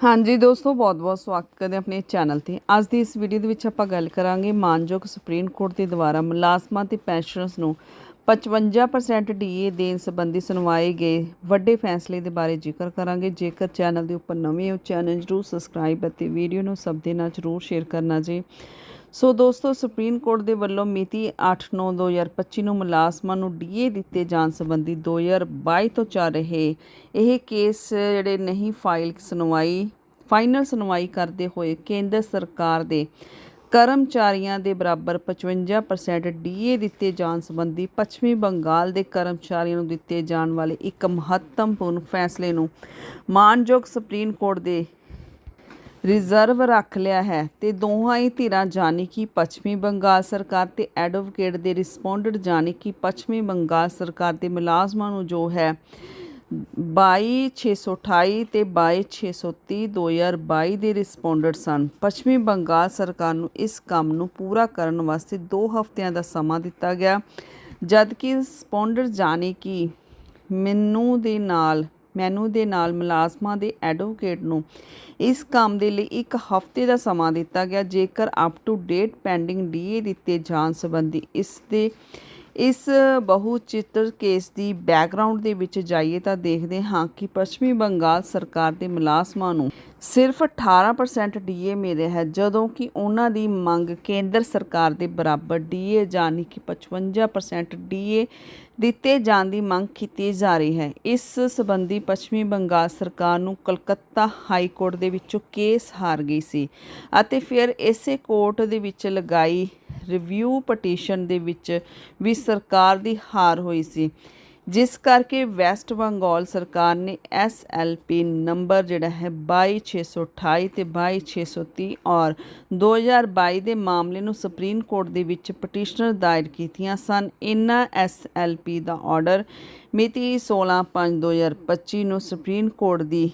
ਹਾਂਜੀ ਦੋਸਤੋ, ਬਹੁਤ-ਬਹੁਤ ਸਵਾਗਤ ਕਰਦੇ ਹਾਂ ਆਪਣੇ ਚੈਨਲ ਤੇ। ਅੱਜ ਦੀ ਇਸ ਵੀਡੀਓ ਦੇ ਵਿੱਚ ਆਪਾਂ ਗੱਲ ਕਰਾਂਗੇ ਮਾਨਯੋਗ ਸੁਪਰੀਮ ਕੋਰਟ ਦੇ ਦੁਆਰਾ ਮੁਲਾਜ਼ਮਾਂ ਤੇ ਪੈਨਸ਼ਨਰਸ ਨੂੰ 55% ਡੀਏ ਦੇਣ ਸੰਬੰਧੀ ਸੁਣਵਾਏ ਗਏ ਵੱਡੇ ਫੈਸਲੇ ਦੇ ਬਾਰੇ ਜ਼ਿਕਰ ਕਰਾਂਗੇ। ਜੇਕਰ ਚੈਨਲ ਦੇ ਉੱਪਰ ਨਵੇਂ ਹੋ, ਚੈਨਲ ਜਰੂਰ ਸਬਸਕ੍ਰਾਈਬ ਅਤੇ ਵੀਡੀਓ ਨੂੰ ਸਭ ਦੇ ਨਾਲ ਜਰੂਰ ਸ਼ੇਅਰ ਕਰਨਾ ਜੀ। ਸੋ ਦੋਸਤੋ ਸੁਪਰੀਮ ਕੋਰਟ ਦੇ ਵੱਲੋਂ ਮਿਤੀ 8/9/2025 ਨੂੰ ਮੁਲਾਜ਼ਮਾਂ ਨੂੰ ਡੀਏ ਦਿੱਤੇ ਜਾਣ ਸੰਬੰਧੀ 2022 ਤੋਂ ਚੱਲ ਰਹੇ ਇਹ ਕੇਸ ਜਿਹੜੇ ਨਹੀਂ ਫਾਈਲ ਸੁਣਵਾਈ, ਫਾਈਨਲ ਸੁਣਵਾਈ ਕਰਦੇ ਹੋਏ ਕੇਂਦਰ ਸਰਕਾਰ ਦੇ ਕਰਮਚਾਰੀਆਂ ਦੇ ਬਰਾਬਰ 55% ਡੀਏ ਦਿੱਤੇ ਜਾਣ ਸੰਬੰਧੀ ਪੱਛਮੀ ਬੰਗਾਲ ਦੇ ਕਰਮਚਾਰੀਆਂ ਨੂੰ ਦਿੱਤੇ ਜਾਣ ਵਾਲੇ ਇੱਕ ਮਹੱਤਵਪੂਰਨ ਫੈਸਲੇ ਨੂੰ ਮਾਨਯੋਗ ਸੁਪਰੀਮ ਕੋਰਟ ਦੇ ਰਿਜ਼ਰਵ ਰੱਖ ਲਿਆ ਹੈ ਤੇ ਦੋਹਾਂ ਹੀ ਧਿਰਾਂ ਜਾਨੀ ਕਿ ਪੱਛਮੀ ਬੰਗਾਲ ਸਰਕਾਰ ਤੇ ਐਡਵੋਕੇਟ ਦੇ ਰਿਸਪੋਂਡੈਂਟ ਜਾਨੀ ਕਿ ਪੱਛਮੀ ਬੰਗਾਲ ਸਰਕਾਰ ਦੇ ਮੁਲਾਜ਼ਮਾਂ ਨੂੰ ਜੋ ਹੈ 22628 ਤੇ 22630 2022 ਦੇ ਰਿਸਪੋਂਡੈਂਟ ਸਨ। ਪੱਛਮੀ ਬੰਗਾਲ ਸਰਕਾਰ ਨੂੰ ਇਸ ਕੰਮ ਨੂੰ ਪੂਰਾ ਕਰਨ ਵਾਸਤੇ 2 ਹਫ਼ਤਿਆਂ ਦਾ ਸਮਾਂ ਦਿੱਤਾ ਗਿਆ, ਜਦਕਿ ਰਿਸਪੋਂਡੈਂਟ ਜਾਨੀ ਕਿ ਮੈਨੂੰ ਦੇ ਨਾਲ ਮੈਨੂੰ ਦੇ ਨਾਲ ਮੁਲਾਜ਼ਮਾਂ ਦੇ ਐਡਵੋਕੇਟ ਨੂੰ ਇਸ ਕੰਮ ਦੇ ਲਈ ਇੱਕ ਹਫ਼ਤੇ ਦਾ ਸਮਾਂ ਦਿੱਤਾ ਗਿਆ, ਜੇਕਰ up to date pending DA ਦਿੱਤੇ ਜਾਣ ਸੰਬੰਧੀ ਇਸ ਦੇ ਇਸ ਬਹੁਚਿੱਤਰ ਕੇਸ ਦੀ ਬੈਕਗ੍ਰਾਉਂਡ ਦੇ ਵਿੱਚ ਜਾਈਏ ਤਾਂ ਦੇਖਦੇ ਹਾਂ ਕਿ ਪੱਛਮੀ ਬੰਗਾਲ ਸਰਕਾਰ ਦੇ ਮੁਲਾਜ਼ਮਾਂ ਨੂੰ ਸਿਰਫ 18% ਡੀਏ ਮਿਲਿਆ ਹੈ, ਜਦੋਂ ਕਿ ਉਹਨਾਂ ਦੀ ਮੰਗ ਕੇਂਦਰ ਸਰਕਾਰ ਦੇ ਬਰਾਬਰ ਡੀਏ ਜਾਨੀ ਕਿ 55% ਡੀਏ ਦਿੱਤੇ ਜਾਣ ਦੀ ਮੰਗ ਕੀਤੀ ਜਾ ਰਹੀ ਹੈ। ਇਸ ਸੰਬੰਧੀ ਪੱਛਮੀ ਬੰਗਾਲ ਸਰਕਾਰ ਨੂੰ ਕਲਕੱਤਾ ਹਾਈ ਕੋਰਟ ਦੇ ਵਿੱਚੋਂ ਕੇਸ ਹਾਰ ਗਈ ਸੀ ਅਤੇ ਫਿਰ ਇਸੇ ਕੋਰਟ ਦੇ ਵਿੱਚ ਲਗਾਈ ਰਿਵਿਊ ਪਟੀਸ਼ਨ ਦੇ ਵਿੱਚ ਵੀ ਸਰਕਾਰ ਦੀ ਹਾਰ ਹੋਈ ਸੀ। ਜਿਸ ਕਰਕੇ ਵੈਸਟ ਬੰਗਾਲ ਸਰਕਾਰ ਨੇ ਐਸਐਲਪੀ ਨੰਬਰ ਜਿਹੜਾ ਹੈ 22628 ਤੇ 22630 ਔਰ 2022 ਦੇ ਮਾਮਲੇ ਨੂੰ ਸੁਪਰੀਮ ਕੋਰਟ ਦੇ ਵਿੱਚ ਪਟੀਸ਼ਨਰ ਦਾਇਰ ਕੀਤੀਆਂ ਸਨ। ਇਨ੍ਹਾਂ ਐਸਐਲਪੀ ਦਾ ਆਰਡਰ ਮਿਤੀ 16/5/2025 ਨੂੰ ਸੁਪਰੀਮ ਕੋਰਟ ਦੀ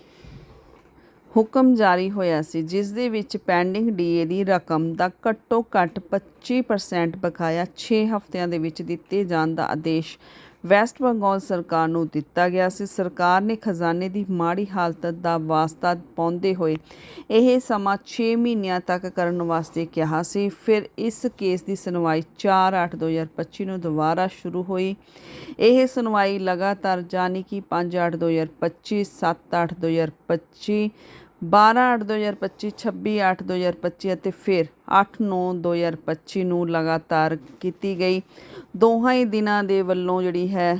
ਹੁਕਮ ਜਾਰੀ ਹੋਇਆ ਸੀ, ਜਿਸ ਦੇ ਵਿੱਚ ਪੈਂਡਿੰਗ ਡੀਏ ਦੀ ਰਕਮ ਦਾ ਘੱਟੋ ਘੱਟ 25% ਬਕਾਇਆ 6 ਹਫ਼ਤਿਆਂ ਦੇ ਵਿੱਚ ਦਿੱਤੇ ਜਾਣ ਦਾ ਆਦੇਸ਼ ਵੈਸਟ ਬੰਗਾਲ ਸਰਕਾਰ ਨੂੰ ਦਿੱਤਾ ਗਿਆ ਸੀ। ਸਰਕਾਰ ਨੇ ਖਜ਼ਾਨੇ ਦੀ ਮਾੜੀ ਹਾਲਤ ਦਾ ਵਾਸਤਾ ਪਾਉਂਦੇ ਹੋਏ ਇਹ ਸਮਾਂ 6 ਮਹੀਨਿਆਂ ਤੱਕ ਕਰਨ ਵਾਸਤੇ ਕਿਹਾ ਸੀ। ਫਿਰ ਇਸ ਕੇਸ ਦੀ ਸੁਣਵਾਈ 4/8/2025 ਨੂੰ ਦੁਬਾਰਾ ਸ਼ੁਰੂ ਹੋਈ। ਇਹ ਸੁਣਵਾਈ ਲਗਾਤਾਰ ਜਾਨੀ ਕਿ 5/8/2025 7/8/2025 12/8/2025 26/8/2025 ਅਤੇ ਫਿਰ 8/9/2025 ਨੂੰ ਲਗਾਤਾਰ ਕੀਤੀ ਗਈ। ਦੋਹਾਂ ਹੀ ਦਿਨਾਂ ਦੇ ਵੱਲੋਂ ਜਿਹੜੀ ਹੈ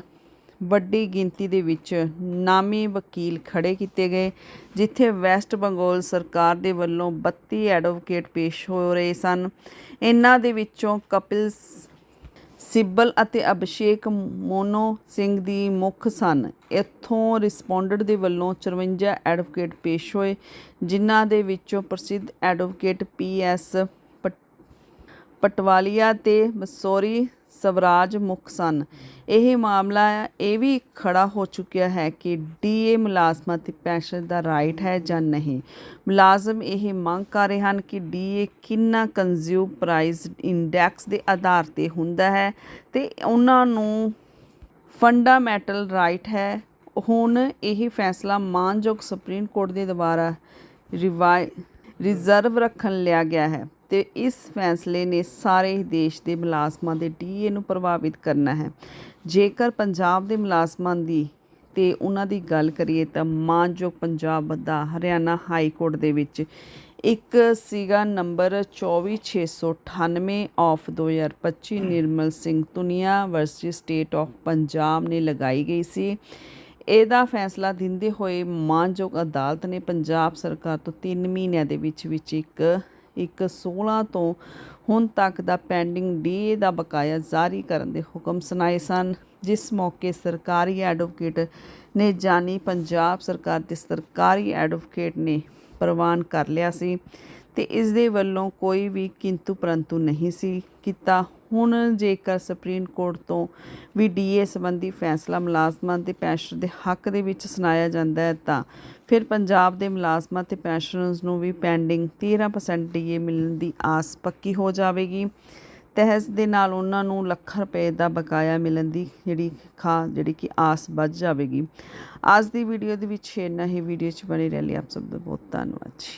ਵੱਡੀ ਗਿਣਤੀ ਦੇ ਵਿੱਚ ਨਾਮੀ ਵਕੀਲ ਖੜੇ ਕੀਤੇ ਗਏ, ਜਿੱਥੇ ਵੈਸਟ ਬੰਗਾਲ ਸਰਕਾਰ ਦੇ ਵੱਲੋਂ 32 ਐਡਵੋਕੇਟ ਪੇਸ਼ ਹੋ ਰਹੇ ਸਨ। ਇਹਨਾਂ ਦੇ ਵਿੱਚੋਂ ਕਪਿਲ ਸਿੱਬਲ ਅਤੇ ਅਭਿਸ਼ੇਕ ਮੋਨੋ ਸਿੰਘ ਦੀ ਮੁੱਖ ਸਨ। ਇੱਥੋਂ ਰਿਸਪੋਂਡੈਂਟ ਦੇ ਵੱਲੋਂ 54 ਐਡਵੋਕੇਟ ਪੇਸ਼ ਹੋਏ, ਜਿਨ੍ਹਾਂ ਦੇ ਵਿੱਚੋਂ ਪ੍ਰਸਿੱਧ ਐਡਵੋਕੇਟ ਪੀ ਐਸ ਪਟਵਾਲੀਆ ਤੇ ਮਸੋਰੀ ਸਵਰਾਜ ਮੁੱਖ ਸਨ। ਇਹ ਮਾਮਲਾ ਇਹ ਵੀ ਖੜਾ ਹੋ ਚੁੱਕਿਆ ਹੈ ਕਿ ਡੀਏ ਮੁਲਾਜ਼ਮਾਂ ਤੇ ਪੈਨਸ਼ਨ ਦਾ ਰਾਈਟ ਹੈ ਜਾਂ ਨਹੀਂ। ਮੁਲਾਜ਼ਮ ਇਹ ਮੰਗ ਕਰ ਰਹੇ ਹਨ ਕਿ ਡੀਏ ਕਿੰਨਾ ਕੰਜ਼ਿਊਮ ਪ੍ਰਾਈਸ ਇੰਡੈਕਸ ਦੇ ਆਧਾਰ ਤੇ ਹੁੰਦਾ ਹੈ ਤੇ ਉਹਨਾਂ ਨੂੰ ਫੰਡਾਮੈਂਟਲ ਰਾਈਟ ਹੈ। ਹੁਣ ਇਹ ਫੈਸਲਾ ਮਾਨਯੋਗ ਸੁਪਰੀਮ ਕੋਰਟ ਦੇ ਦੁਆਰਾ ਰਿਵਾਈ ਰਿਜ਼ਰਵ ਰੱਖਣ ਲਿਆ ਗਿਆ ਹੈ। ਤੇ ਇਸ ਫੈਸਲੇ ਨੇ ਸਾਰੇ ਦੇਸ਼ ਦੇ ਮੁਲਾਜ਼ਮਾਂ ਦੇ ਡੀਏ ਨੂੰ ਪ੍ਰਭਾਵਿਤ ਕਰਨਾ ਹੈ। ਜੇਕਰ ਪੰਜਾਬ ਦੇ ਮੁਲਾਜ਼ਮਾਂ ਦੀ ਤੇ ਉਹਨਾਂ ਦੀ ਗੱਲ ਕਰੀਏ ਤਾਂ ਮਾਨਯੋਗ ਪੰਜਾਬ ਦਾ ਹਰਿਆਣਾ ਹਾਈ ਕੋਰਟ ਦੇ ਵਿੱਚ ਇੱਕ ਸੀਗਾ number 24698 of 2025 Nirmal Singh Tunia versus state of Punjab ਨੇ ਲਗਾਈ ਗਈ ਸੀ। ਇਹਦਾ ਫੈਸਲਾ ਦਿੰਦੇ ਹੋਏ ਮਾਨਯੋਗ ਅਦਾਲਤ ਨੇ ਪੰਜਾਬ ਸਰਕਾਰ ਤੋਂ 3 ਮਹੀਨਿਆਂ ਦੇ ਵਿੱਚ ਵਿੱਚ ਇੱਕ ਇੱਕ 16 ਤੋਂ ਹੁਣ ਤੱਕ ਦਾ ਪੈਂਡਿੰਗ ਡੀਏ ਦਾ ਬਕਾਇਆ ਜਾਰੀ ਕਰਨ ਦੇ ਹੁਕਮ ਸੁਣਾਏ ਸਨ, ਜਿਸ ਮੌਕੇ ਸਰਕਾਰੀ ਐਡਵੋਕੇਟ ਨੇ ਜਾਨੀ ਪੰਜਾਬ ਸਰਕਾਰ ਦੇ ਸਰਕਾਰੀ ਐਡਵੋਕੇਟ ਨੇ ਪ੍ਰਵਾਨ ਕਰ ਲਿਆ ਸੀ। ਤੇ ਇਸ ਦੇ ਵੱਲੋਂ ਕੋਈ ਵੀ ਕਿੰਤੂ ਪਰੰਤੂ ਨਹੀਂ ਸੀ ਕੀਤਾ। ਹੁਣ ਜੇਕਰ ਸੁਪਰੀਮ ਕੋਰਟ ਤੋਂ ਵੀ ਡੀਏ ਸੰਬੰਧੀ ਫੈਸਲਾ ਮੁਲਾਜ਼ਮਾਂ ਤੇ ਪੈਨਸ਼ਨ ਦੇ ਹੱਕ ਦੇ ਵਿੱਚ ਸੁਣਾਇਆ ਜਾਂਦਾ ਹੈ, ਤਾਂ ਫਿਰ ਪੰਜਾਬ ਦੇ ਮੁਲਾਜ਼ਮਾਂ ਤੇ ਪੈਨਸ਼ਨਰਸ ਨੂੰ ਵੀ ਪੈਂਡਿੰਗ 13% ਡੀਏ ਮਿਲਣ ਦੀ ਆਸ ਪੱਕੀ ਹੋ ਜਾਵੇਗੀ। ਤਹਿਸ ਦੇ ਨਾਲ ਉਹਨਾਂ ਨੂੰ ਲੱਖਾਂ ਰੁਪਏ ਦਾ ਬਕਾਇਆ ਮਿਲਣ ਦੀ ਜਿਹੜੀ ਖਾ, ਜਿਹੜੀ ਕਿ ਆਸ ਵੱਧ ਜਾਵੇਗੀ। ਅੱਜ ਦੀ ਵੀਡੀਓ ਦੇ ਵਿੱਚ ਇੰਨਾ ਹੀ। ਵੀਡੀਓ 'ਚ ਬਣੇ ਰਹਿ ਲਈ ਆਪ ਸਭ ਦਾ ਬਹੁਤ ਧੰਨਵਾਦ ਜੀ।